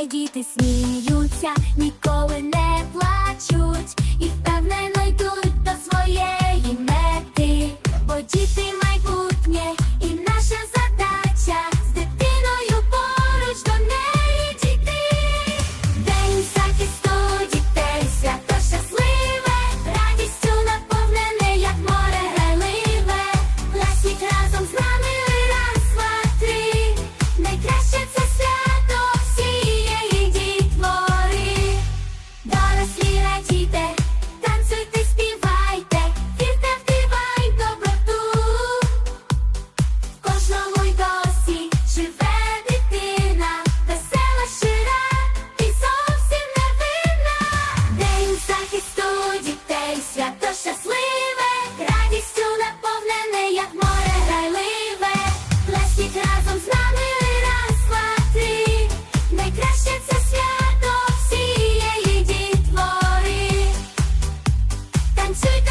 Хай діти сміються, ніколи не плачуть і впевнено йдуть до своєї мети, бо діти майбутнє і наша задача з дитиною поруч до неї дійти. День захисту дітей, свято щасливе, радістю наповнене, як море граливе. Ласіть разом з нами раз, два, три. Найкраще це. Take.